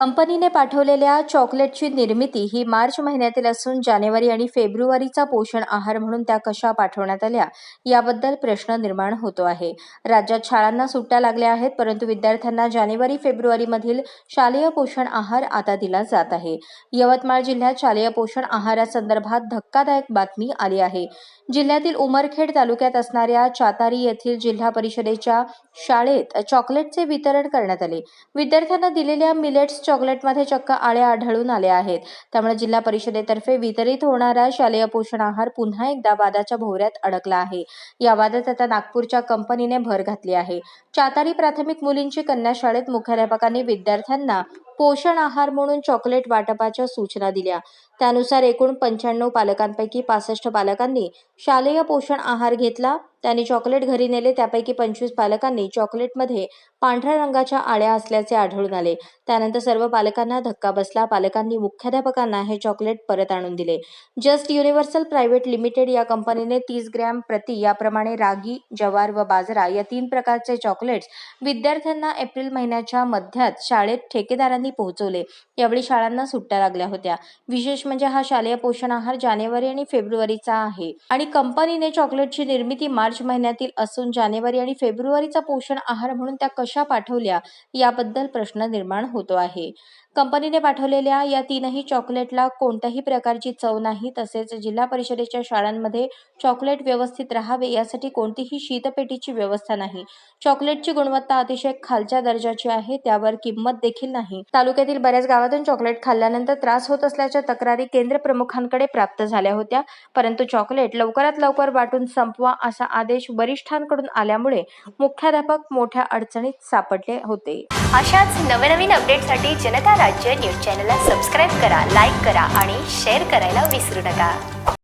कंपनीने पाठवलेल्या चॉकलेटची निर्मिती ही मार्च महिन्यातील असून जानेवारी आणि फेब्रुवारीचा पोषण आहार म्हणून त्या कशा पाठवण्यात आल्या याबद्दल प्रश्न निर्माण होतो आहे. राज्यात शाळांना सुट्ट्या लागल्या आहेत परंतु विद्यार्थ्यांना जानेवारी फेब्रुवारीमधील शालेय पोषण आहार आता दिला जात आहे. यवतमाळ जिल्ह्यात शालेय पोषण आहारासंदर्भात धक्कादायक बातमी आली आहे. जिल्ह्यातील उमरखेड तालुक्यात असणाऱ्या चातारी येथील जिल्हा परिषदेच्या शाळेत चॉकलेटचे वितरण करण्यात आले. विद्यार्थ्यांना दिलेल्या मिलेट्स चॉकलेटमध्ये चक्क आळ्या आढळून आल्या आहेत. त्यामुळे जिल्हा परिषदेतर्फे वितरित होणारा शालेय पोषण आहार पुन्हा एकदा वादाच्या भोवऱ्यात अडकला आहे. या वादात आता नागपूरच्या कंपनीने भर घातली आहे. चातारी प्राथमिक मुलींची कन्या शाळेत मुख्याध्यापकांनी विद्यार्थ्यांना पोषण आहार म्हणून चॉकलेट वाटपाच्या सूचना दिल्या. त्यानुसार एकूण पंच्याण्णव पालकांपैकी पासष्ट पालकांनी शालेय पोषण आहार घेतला. त्यांनी चॉकलेट घरी नेले. त्यापैकी पंचवीस पालकांनी चॉकलेटमध्ये पांढऱ्या रंगाच्या आळ्या असल्याचे आढळून आले. त्यानंतर सर्व पालकांना धक्का बसला. पालकांनी मुख्याध्यापकांना हे चॉकलेट परत आणून दिले. जस्ट युनिव्हर्सल प्रायव्हेट लिमिटेड या कंपनीने तीस ग्रॅम प्रति याप्रमाणे रागी जवार व बाजरा या तीन प्रकारचे चॉकलेट्स विद्यार्थ्यांना एप्रिल महिन्याच्या मध्यात शाळेत ठेकेदारांनी पोहोचवले. यावेळी शाळांना सुट्ट्या लागल्या होत्या. विशेष म्हणजे हा शालेय पोषण आहार जानेवारी आणि फेब्रुवारीचा आहे. आणि कंपनीने चॉकलेटची निर्मिती मार्च महिन्यातील असून जानेवारी आणि फेब्रुवारीचा पोषण आहार म्हणून त्या कशा पाठवल्या याबद्दल प्रश्न निर्माण होतो आहे. कंपनीने पाठवलेल्या या तीनही चॉकलेटला कोणत्याही प्रकारची चव नाही तसेच जिल्हा परिषदेच्या शाळांमध्ये चॉकलेट व्यवस्थित राहावे यासाठी कोणतीही शीतपेटीची व्यवस्था नाही. चॉकलेटची गुणवत्ता अतिशय खालच्या दर्जाची आहे त्यावर किंमत देखील नाही. तालुक्यातील बऱ्याच गावातून चॉकलेट खाल्ल्यानंतर त्रास होत असल्याच्या तक्रारी केंद्र प्रमुखांकडे प्राप्त झाल्या होत्या. परंतु चॉकलेट लवकरात लवकर वाटून संपवा असा आदेश वरिष्ठांकडून आल्यामुळे मुख्याध्यापक मोठ्या अडचणीत सापडले होते. अशाच नवनवीन अपडेटसाठी जनता राज्य न्यूज चॅनलला सबस्क्राईब करा लाईक करा आणि शेअर करायला विसरू नका.